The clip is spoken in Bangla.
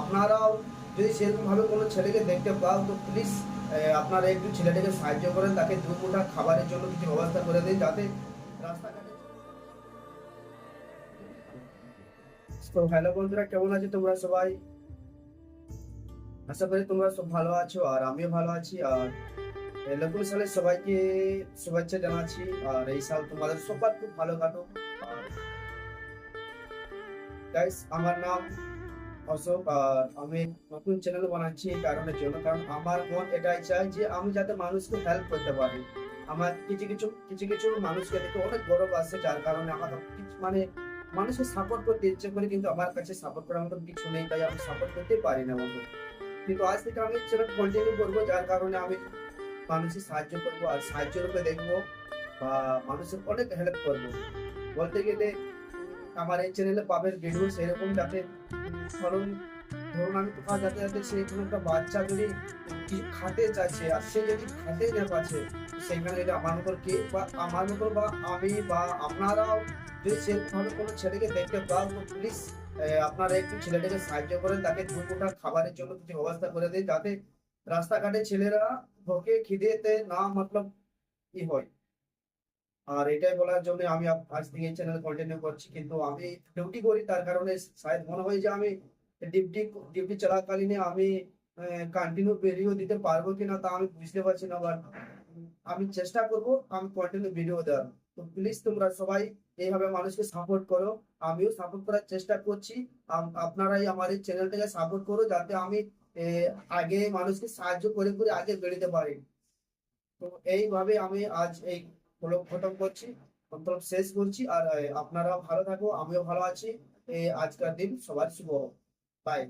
আপনারাও যদি সেরকম ভাবে কোনো ছেলেকে দেখতে পাও, তো প্লিজ আপনারা একটু ছেলেটাকে সাহায্য করেন, তাকে দু মুঠা খাবারের জন্য কিছু ব্যবস্থা করে দিন যাতে রাস্তাঘাটে তো হ্যালো বন্ধুরা, কেমন আছো তোমরা সবাই? আশা করি তোমরা সব ভালো আছো, আর আমিও ভালো আছি, আর নতুন সালে সবাইকে শুভেচ্ছা জানাচ্ছি, আর এই সাল তোমাদের সবার খুব ভালো গাইস আমার নাম আর আমি নতুন চ্যানেল বানাচ্ছি এই কারণের জন্য। কারণ আমার মন এটাই চাই যে আমি যাতে মানুষকে হেল্প করতে পারি। আমার কিছু কিছু কিছু কিছু মানুষকে দেখে অনেক গৌরব আসে, যার কারণে আমার মানে মানুষকে সাপোর্ট করতে ইচ্ছে করে, কিন্তু আমার কাছে সাপোর্ট করার মতন কিছু নেই, তাই আমি সাপোর্ট করতে পারি না মতো কিন্তু আজ থেকে আমি চ্যানেল কন্টিনিউ করব, যার কারণে আমি মানুষের সাহায্য করব, আর সাহায্য রূপে দেখব, বা মানুষের অনেক হেল্প করব। বলতে গেলে আমার এই চ্যানেলে পাবেন ভিডিও সেরকম যাতে ধরুন ধরুন আমি কোথাও যাতে যাতে সেই কোনো একটা বাচ্চা যদি খাতে চাইছে আর সে যদি খাতে না পাচ্ছে সেখানে যদি আমার মতো কে বা আমার মতো বা আমি বা আপনারাও যদি সেরকমভাবে কোনো ছেলেকে দেখতে পাও তো প্লিজ আপনারা একটু ছেলেটাকে সাহায্য করেন তাকে দু মুঠা খাবারের জন্য কিছু ব্যবস্থা করে দিন, যাতে রাস্তাঘাটে ছেলেরা ভোকে খিদেতে না, মতলব ই হয়। আর এটাই বলার জন্য আমি আজ থেকে এই চ্যানেল কন্টিনিউ করছি। কিন্তু আমি ডিউটি করি, তার কারণে শায়দ মনে হয় যে আমি ডিউটি ডিউটি চলাকালীন আমি কন্টিনিউ ভিডিও দিতে পারব কিনা তা আমি বুঝতে পারছি না বাট আমি চেষ্টা করব আমি কন্টিনিউ ভিডিও দেওয়ার। তো প্লিজ তোমরা সবাই এইভাবে মানুষকে সাপোর্ট করো। আমিও সাপোর্ট করার চেষ্টা করছি। আপনারাই আমার এই চ্যানেলটাকে সাপোর্ট করো যাতে আমি আগে মানুষকে সাহায্য করে করে আগে বেরোতে পারি। তো এইভাবে আমি আজ এই খতম করছি মতলব শেষ করছি, আর আপনারা ভালো থাকো, আমিও ভালো আছি। আজকের দিন সবার শুভ বাই